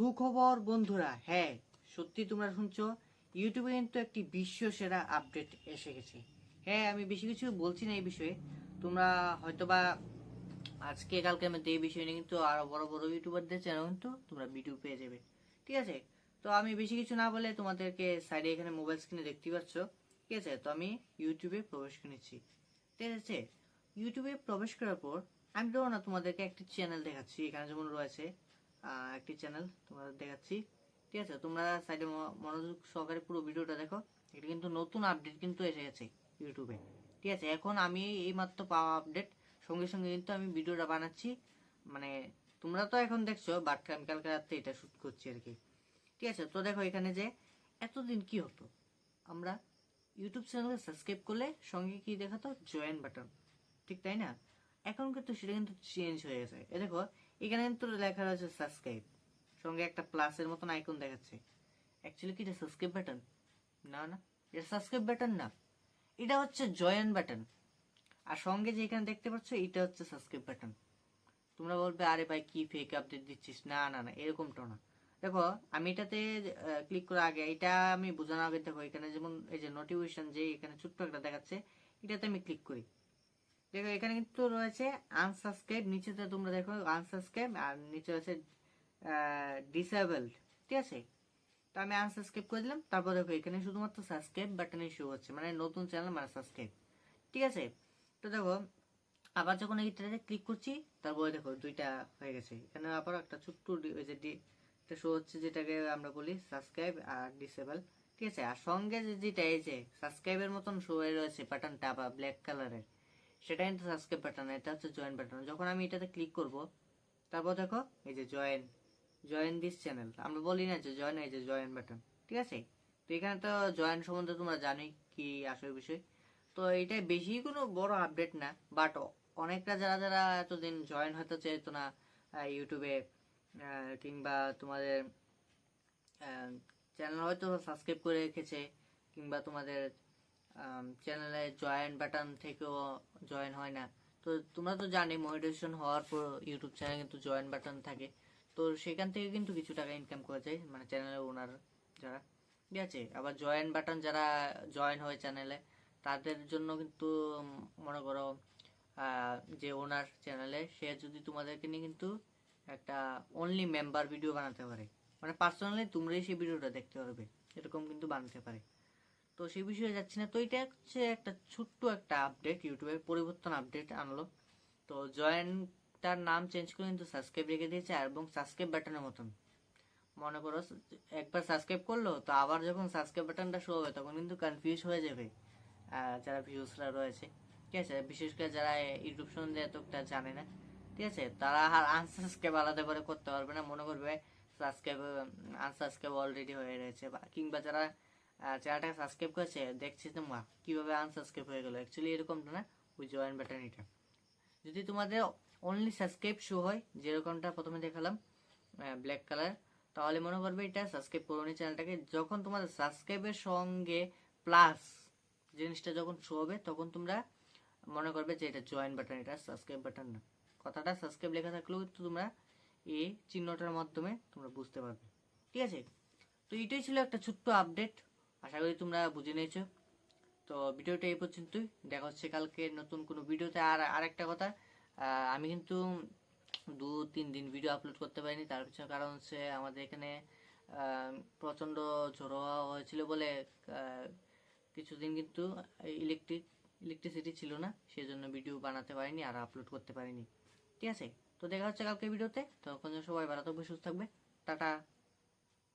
সুখবর, বন্ধুরা। হ্যাঁ সত্যি তোমরা শুনছো, ইউটিউবে কিন্তু একটি বিশ্ব সেরা আপডেট এসে গেছে। হ্যাঁ আমি বেশি কিছু বলছি না এই বিষয়ে। তোমরা হয়তোবা আজকে, কালকে মধ্যে এই বিষয় নিয়ে কিন্তু আরও বড় বড় ইউটিউবারদের চ্যানেল কিন্তু তোমরা ভিডিও পেয়ে যাবে। ঠিক আছে? তো আমি বেশি কিছু না বলে তোমাদেরকে সাইডে এখানে মোবাইল স্ক্রিনে দেখতে পাচ্ছ। ঠিক আছে? তো আমি ইউটিউবে প্রবেশ করে নিচ্ছি। ঠিক আছে? ইউটিউবে প্রবেশ করার পর আমি তো না তোমাদেরকে একটি চ্যানেল দেখাচ্ছি। এখানে যেমন রয়েছে একটি চ্যানেল তোমাদের দেখাচ্ছি। ঠিক আছে, তোমরা সাইডে মনোযোগ সহকারে পুরো ভিডিওটা দেখো। এটা কিন্তু নতুন আপডেট কিন্তু এসে গেছে ইউটিউবে ঠিক আছে, এখন আমি এই মাত্র পাওয়া আপডেট সঙ্গে সঙ্গে কিন্তু আমি ভিডিওটা বানাচ্ছি। মানে তোমরা তো এখন দেখছ বাট আমি কালকে রাত্রে এটা শুট করছি আর কি। ঠিক আছে, তো দেখো এখানে যে এতদিন কি হতো? আমরা ইউটিউব চ্যানেলে সাবস্ক্রাইব করলে সঙ্গে কি দেখাতো? জয়েন বাটন ঠিক তাই না? এখন কিন্তু সেটা কিন্তু চেঞ্জ হয়ে গেছে। এ দেখো, এখানে কিন্তু লেখা রয়েছে সাবস্ক্রাইব সঙ্গে একটা প্লাসের মতন আইকন দেখাচ্ছে। অ্যাকচুয়ালি কি এটা সাবস্ক্রাইব বাটন না না। এটা সাবস্ক্রাইব বাটন না। এটা হচ্ছে জয়েন বাটন আর সঙ্গে যে এখানে দেখতে পাচ্ছ, এটা হচ্ছে সাবস্ক্রাইব বাটন তোমরা বলবে, আরে ভাই, কি ফেক আপডেট দিচ্ছিস? না না না, এরকমটা না। দেখো, আমি এটাতে ক্লিক করার আগে, এটা আমি বোঝানোর আগে দেখো, এখানে যেমন এই যে নোটিফিকেশন যে এখানে ছোট্ট একটা দেখাচ্ছে, এটাতে আমি ক্লিক করি। দেখো, এখানে কিন্তু রয়েছে আনসাবস্ক্রাইব নিচেতে তোমরা দেখো আনসাবস্ক্রাইব আর নিচে রয়েছে ডিসেবলড ঠিক আছে? তো আমি আনসাবস্ক্রাইব করে দিলাম, তারপর দেখো, এখানে শুধুমাত্র সাবস্ক্রাইব বাটনে শো হচ্ছে মানে নতুন চ্যানেল মানে সাবস্ক্রাইব ঠিক আছে? তো দেখো, আবার যখন এইটাতে ক্লিক করছি, তারপরে দেখো, দুইটা হয়ে গেছে। এখানে আবার একটা ছোট্ট ওই যে একটা শো হচ্ছে, যেটাকে আমরা বলি সাবস্ক্রাইব আর ডিসেবল ঠিক আছে? আর সঙ্গে যে, যেটা এই যে সাবস্ক্রাইবের মতন শো হয়ে রয়েছে বাটনটা বা ব্ল্যাক কালারের সেটা কিন্তু সাবস্ক্রাইব বাটন এটা হচ্ছে জয়েন বাটন যখন আমি এটাতে ক্লিক করব, তারপর দেখো, এই যে জয়েন জয়েন দিস চ্যানেল আমরা বলি না যে জয়েন এই যে জয়েন বাটন ঠিক আছে? তো এখানে তো জয়েন সম্বন্ধে তোমরা জানোই কি আসল বিষয়। তো এটা বেশি কোনো বড় আপডেট না বাট অনেকটা যারা যারা এতদিন জয়েন হতে চাইতো না ইউটিউবে কিংবা তোমাদের চ্যানেল হয়তো সাবস্ক্রাইব করে রেখেছে, কিংবা তোমাদের চ্যানেলে জয়েন বাটন থেকেও জয়েন হয় না। তো তোমরা তো জানি মনিটাইজেশন হওয়ার পর ইউটিউব চ্যানেলে কিন্তু জয়েন বাটন থাকে। তো সেখান থেকে কিন্তু কিছু টাকা ইনকাম করা যায় মানে চ্যানেলের ওনার যারা। ঠিক আছে? আবার জয়েন বাটন যারা জয়েন হয় চ্যানেলে তাদের জন্য কিন্তু মনে করো যে ওনার চ্যানেলে সে যদি তোমাদেরকে নিয়ে কিন্তু একটা অনলি মেম্বার ভিডিও বানাতে পারে। মানে পার্সোনালি তোমরাই সেই ভিডিওটা দেখতে পারবে। এরকম কিন্তু বানাতে পারে। তো সেই বিষয়ে যাচ্ছি না। তো এটা হচ্ছে একটা ছোট্ট একটা আপডেট ইউটিউবের পরিবর্তন আপডেট আনলো তো জয়েনটার নাম চেঞ্জ করে কিন্তু সাবস্ক্রাইব রেখে দিয়েছে এবং সাবস্ক্রাইব বাটনের মতন। মনে করো একবার সাবস্ক্রাইব করল, তো আবার যখন সাবস্ক্রাইব বাটনটা শো হবে তখন কিন্তু কনফিউজ হয়ে যাবে যারা ভিউসরা রয়েছে। ঠিক আছে? বিশেষ করে যারা ইউটিউব সম্বন্ধে এতটা জানে না। ঠিক আছে? তারা আর আনসাবস্ক্রাইব আলাদা করে করতে পারবে না। মনে করবে সাবস্ক্রাইব আনসাবস্ক্রাইব অলরেডি হয়ে রয়েছে বা, কিংবা যারা চ্যানেলটাকে সাবস্ক্রাইব করেছে, দেখছি তো মা, কীভাবে আনসাবস্ক্রাইব হয়ে গেলো? অ্যাকচুয়ালি এরকমটা না, ওই জয়েন বাটন এটা যদি তোমাদের অনলি সাবস্ক্রাইব শো হয়, যেরকমটা প্রথমে দেখালাম ব্ল্যাক কালার তাহলে মনে করবে এটা সাবস্ক্রাইব করোনি চ্যানেলটাকে। যখন তোমাদের সাবস্ক্রাইবের সঙ্গে প্লাস জিনিসটা যখন শো হবে, তখন তোমরা মনে করবে যে এটা জয়েন বাটন এটা সাবস্ক্রাইব বাটন না। কথাটা সাবস্ক্রাইব লেখা থাকলেও কিন্তু তোমরা এই চিহ্নটার মাধ্যমে তোমরা বুঝতে পারবে। ঠিক আছে? তো এটাই ছিল একটা ছোট্ট আপডেট আশা করি তোমরা বুঝে নিয়েছো। তো ভিডিওটা এই পর্যন্তই। দেখা হচ্ছে কালকে নতুন কোনো ভিডিওতে। আর আরেকটা কথা আমি কিন্তু দু তিন দিন ভিডিও আপলোড করতে পারিনি। তার পিছনে কারণ হচ্ছে আমাদের এখানে প্রচণ্ড ঝড়ো হওয়া হয়েছিল বলে কিছুদিন কিন্তু ইলেকট্রিক ইলেকট্রিসিটি ছিল না। সেই জন্য ভিডিও বানাতে পারিনি আর আপলোড করতে পারিনি। ঠিক আছে? তো দেখা হচ্ছে কালকে ভিডিওতে। তখন সবাই ভালো থাকবে, সুস্থ থাকবে। টাটা।